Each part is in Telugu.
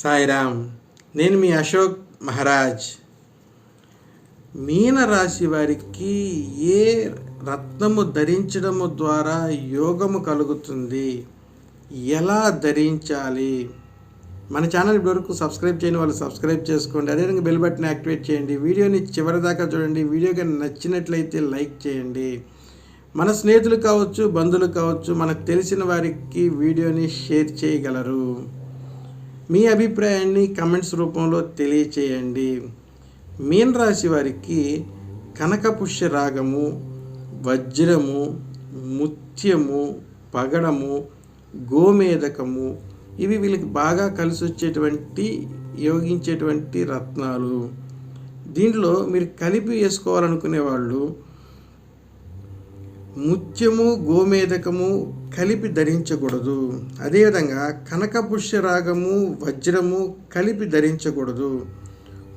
సాయిరామ్ నేను మీ అశోక్ మహారాజ్. మీన రాశి వారికి ఏ రత్నము ధరించడము ద్వారా యోగము కలుగుతుంది? ఎలా ధరించాలి? మన ఛానల్ ఇప్పటివరకు సబ్స్క్రైబ్ చేయని వాళ్ళు సబ్స్క్రైబ్ చేసుకోండి. అదేవిధంగా బెల్ బటన్ యాక్టివేట్ చేయండి. వీడియోని చివరి దాకా చూడండి. వీడియో కానీ నచ్చినట్లయితే లైక్ చేయండి. మన స్నేహితులు కావచ్చు బంధువులు కావచ్చు మనకు తెలిసిన వారికి వీడియోని షేర్ చేయగలరు. మీ అభిప్రాయాన్ని కమెంట్స్ రూపంలో తెలియచేయండి. మీన రాశి వారికి కనకపుష్య రాగము వజ్రము ముత్యము పగడము గోమేదకము ఇవి వీళ్ళకి బాగా కలిసి వచ్చేటువంటి యోగించేటువంటి రత్నాలు. దీంట్లో మీరు కలిపి వేసుకోవాలనుకునే వాళ్ళు ముత్యము గోమేదకము కలిపి ధరించకూడదు. అదేవిధంగా కనకపుష్యరాగము వజ్రము కలిపి ధరించకూడదు.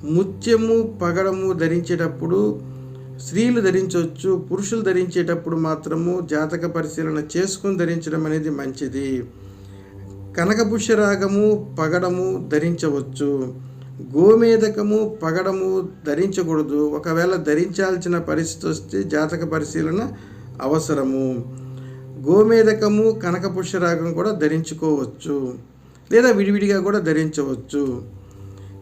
ముత్యము పగడము ధరించేటప్పుడు స్త్రీలు ధరించవచ్చు పురుషులు ధరించేటప్పుడు మాత్రము జాతక పరిశీలన చేసుకుని ధరించడం అనేది మంచిది. కనకపుష్యరాగము పగడము ధరించవచ్చు. గోమేదకము పగడము ధరించకూడదు. ఒకవేళ ధరించాల్సిన పరిస్థితి వస్తే జాతక పరిశీలన అవసరము. గోమేదకము కనకపుష్యరాగం కూడా ధరించుకోవచ్చు. లేదా విడివిడిగా కూడా ధరించవచ్చు.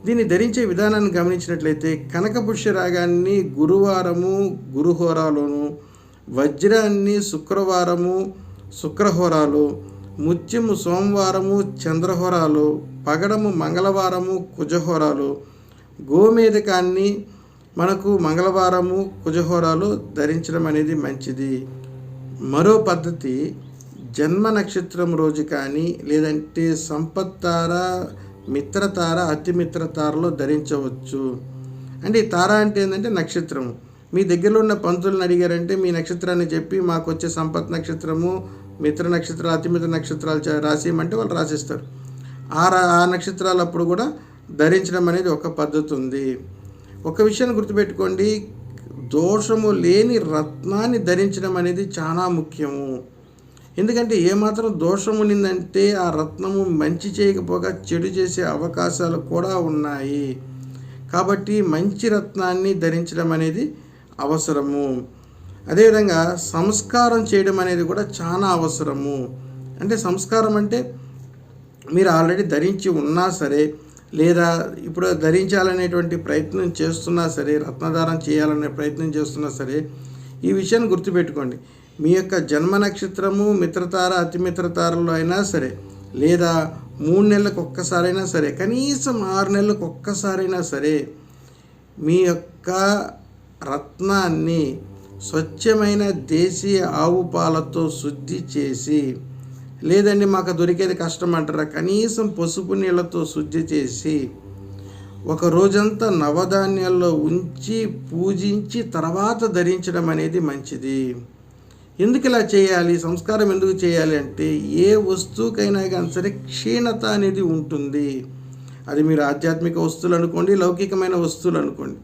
దీన్ని ధరించే విధానాన్ని గమనించినట్లయితే కనకపుష్య రాగాన్ని గురువారము గురుహోరాలోను వజ్రాన్ని శుక్రవారము శుక్రహోరాలు ముత్యము సోమవారము చంద్రహోరాలు పగడము మంగళవారము కుజహోరాలు గోమేదకాన్ని మనకు మంగళవారము కుజహోరాలు ధరించడం అనేది మంచిది. మరో పద్ధతి జన్మ నక్షత్రం రోజు కానీ లేదంటే సంపత్తార మిత్రతార అతిమిత్రతారలో ధరించవచ్చు. అంటే ఈ తార అంటే ఏంటంటే నక్షత్రం మీ దగ్గరలో ఉన్న పంతులను అడిగారంటే మీ నక్షత్రాన్ని చెప్పి మాకు వచ్చే సంపత్ నక్షత్రము మిత్ర నక్షత్రాలు అతిమిత్ర నక్షత్రాలు రాసేయమంటే వాళ్ళు రాసిస్తారు. ఆ ఆ నక్షత్రాలు అప్పుడు కూడా ధరించడం అనేది ఒక పద్ధతి ఉంది. ఒక విషయాన్ని గుర్తుపెట్టుకోండి. దోషము లేని రత్నాన్ని ధరించడం అనేది చాలా ముఖ్యము. ఎందుకంటే ఏమాత్రం దోషం ఉండిందంటే ఆ రత్నము మంచి చేయకపోగా చెడు చేసే అవకాశాలు కూడా ఉన్నాయి. కాబట్టి మంచి రత్నాన్ని ధరించడం అనేది అవసరము. అదేవిధంగా సంస్కారం చేయడం అనేది కూడా చాలా అవసరము. అంటే సంస్కారం అంటే మీరు ఆల్రెడీ ధరించి ఉన్నా సరే లేదా ఇప్పుడు ధరించాలనేటువంటి ప్రయత్నం చేస్తున్నా సరే రత్నధారం చేయాలనే ప్రయత్నం చేస్తున్నా సరే ఈ విషయాన్ని గుర్తుపెట్టుకోండి. మీ యొక్క జన్మ నక్షత్రము మిత్రతార అతిమిత్రతారలో అయినా సరే లేదా మూడు నెలలకు ఒక్కసారైనా సరే కనీసం ఆరు నెలలకు ఒక్కసారైనా సరే మీ యొక్క రత్నాన్ని స్వచ్ఛమైన దేశీయ ఆవు పాలతో శుద్ధి చేసి లేదండి మాకు దొరికేది కష్టం అంటారా కనీసం పసుపు నీళ్ళతో శుద్ధి చేసి ఒక రోజంతా నవధాన్యాల్లో ఉంచి పూజించి తర్వాత ధరించడం అనేది మంచిది. ఎందుకు ఇలా చేయాలి? సంస్కారం ఎందుకు చేయాలి అంటే ఏ వస్తువుకైనా కానీ సరే క్షీణత అనేది ఉంటుంది. అది మీరు ఆధ్యాత్మిక వస్తువులు అనుకోండి లౌకికమైన వస్తువులు అనుకోండి.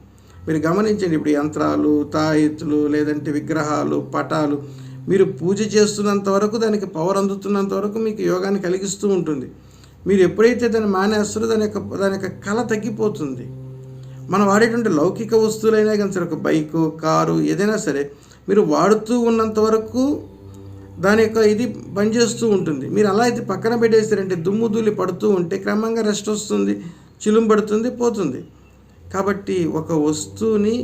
మీరు గమనించండి ఇప్పుడు యంత్రాలు తాయితులు లేదంటే విగ్రహాలు పటాలు మీరు పూజ చేస్తున్నంత వరకు దానికి పవర్ అందుతున్నంత వరకు మీకు యోగాన్ని కలిగిస్తూ ఉంటుంది. మీరు ఎప్పుడైతే దాన్ని మానేస్తారో దాని యొక్క దాని యొక్క కళ తగ్గిపోతుంది. మనం వాడేటువంటి లౌకిక వస్తువులైనా కానీ సరే ఒక బైకు కారు ఏదైనా సరే మీరు వాడుతూ ఉన్నంత వరకు దాని యొక్క ఇది పనిచేస్తూ ఉంటుంది. మీరు అలా అయితే పక్కన పెట్టేస్తారంటే దుమ్ము ధూళి పడుతూ ఉంటే క్రమంగా రెస్ట్ వస్తుంది చిలుం పడుతుంది పోతుంది. కాబట్టి ఒక వస్తువుని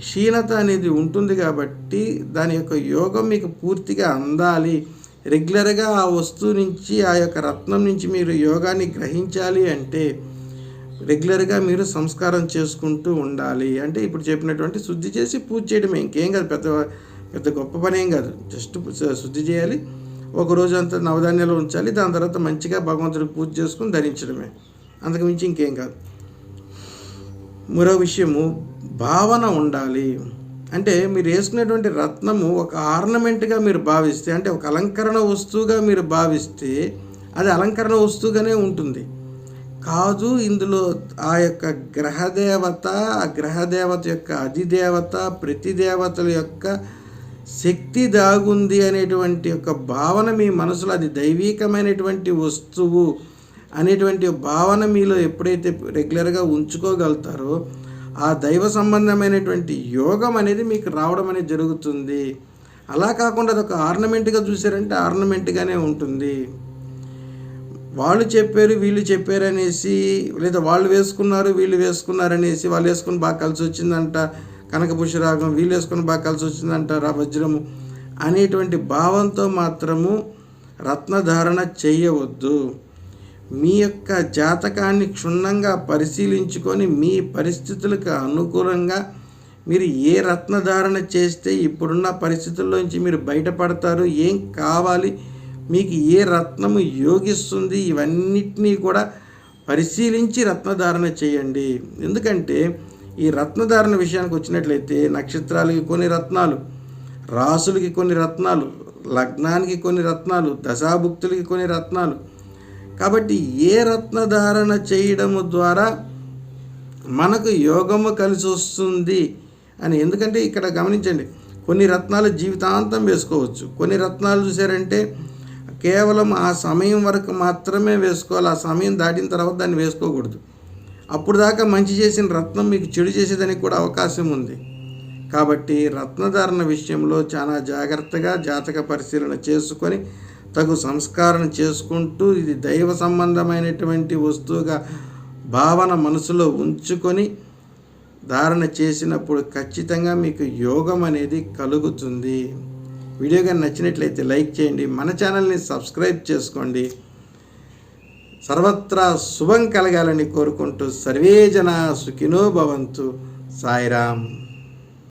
క్షీణత అనేది ఉంటుంది కాబట్టి దాని యొక్క యోగం మీకు పూర్తిగా అందాలి. రెగ్యులర్గా ఆ వస్తువు నుంచి ఆ యొక్క రత్నం నుంచి మీరు యోగాన్ని గ్రహించాలి అంటే రెగ్యులర్గా మీరు సంస్కారం చేసుకుంటూ ఉండాలి. అంటే ఇప్పుడు చెప్పినటువంటి శుద్ధి చేసి పూజ చేయడమే. ఇంకేం కాదు. పెద్ద పెద్ద గొప్ప పని ఏం కాదు. జస్ట్ శుద్ధి చేయాలి. ఒక రోజు అంతా నవధాన్యాలు ఉంచాలి. దాని తర్వాత మంచిగా భగవంతుడికి పూజ చేసుకుని ధరించడమే. అంతకుమించి ఇంకేం కాదు. మరో విషయము. భావన ఉండాలి. అంటే మీరు వేసుకునేటువంటి రత్నము ఒక ఆర్నమెంట్గా మీరు భావిస్తే అంటే ఒక అలంకరణ వస్తువుగా మీరు భావిస్తే అది అలంకరణ వస్తువుగానే ఉంటుంది. కాదు ఇందులో ఆ యొక్క గ్రహదేవత ఆ గ్రహదేవత యొక్క అధిదేవత ప్రతి దేవతల యొక్క శక్తి దాగుంది అనేటువంటి ఒక భావన మీ మనసులో అది దైవీకమైనటువంటి వస్తువు అనేటువంటి భావన మీలో ఎప్పుడైతే రెగ్యులర్గా ఉంచుకోగలుగుతారో ఆ దైవ సంబంధమైనటువంటి యోగం అనేది మీకు రావడం అనేది జరుగుతుంది. అలా కాకుండా అదొక ఆర్నమెంట్గా చూసారంటే ఆర్నమెంట్గానే ఉంటుంది. వాళ్ళు చెప్పారు వీళ్ళు చెప్పారు అనేసి లేదా వాళ్ళు వేసుకున్నారు వీళ్ళు వేసుకున్నారు అనేసి వాళ్ళు వేసుకుని బాగా కలిసి వచ్చిందంట కనకపుష్యరాగం వీళ్ళు వేసుకుని బాగా కలిసి వచ్చిందంట రా వజ్రము అనేటువంటి భావంతో మాత్రము రత్నధారణ చేయవద్దు. మీ యొక్క జాతకాన్ని క్షుణ్ణంగా పరిశీలించుకొని మీ పరిస్థితులకు అనుకూలంగా మీరు ఏ రత్నధారణ చేస్తే ఇప్పుడున్న పరిస్థితుల్లోంచి మీరు బయటపడతారు ఏం కావాలి మీకు ఏ రత్నము యోగిస్తుంది ఇవన్నిటినీ కూడా పరిశీలించి రత్నధారణ చేయండి. ఎందుకంటే ఈ రత్నధారణ విషయానికి వచ్చినట్లయితే నక్షత్రాలకి కొన్ని రత్నాలు రాసులకి కొన్ని రత్నాలు లగ్నానికి కొన్ని రత్నాలు దశాభుక్తులకి కొన్ని రత్నాలు కాబట్టి ఏ రత్నధారణ చేయడము ద్వారా మనకు యోగము కలిసి వస్తుంది అని. ఎందుకంటే ఇక్కడ గమనించండి కొన్ని రత్నాలు జీవితాంతం వేసుకోవచ్చు. కొన్ని రత్నాలు చూసారంటే కేవలం ఆ సమయం వరకు మాత్రమే వేసుకోవాలి. ఆ సమయం దాటిన తర్వాత దాన్ని వేసుకోకూడదు. అప్పుడు దాకా మంచి చేసిన రత్నం మీకు చెడు చేసేదానికి కూడా అవకాశం ఉంది. కాబట్టి రత్నధారణ విషయంలో చాలా జాగ్రత్తగా జాతక పరిశీలన చేసుకొని తగు సంస్కారం చేసుకుంటూ ఇది దైవ సంబంధమైనటువంటి వస్తువుగా భావన మనసులో ఉంచుకొని ధారణ చేసినప్పుడు ఖచ్చితంగా మీకు యోగం అనేది కలుగుతుంది. వీడియో కానీ నచ్చినట్లయితే లైక్ చేయండి. మన ఛానల్ని సబ్స్క్రైబ్ చేసుకోండి. సర్వత్రా శుభం కలగాలని కోరుకుంటూ సర్వే జన సుఖినో భవంతు. సాయిరామ్.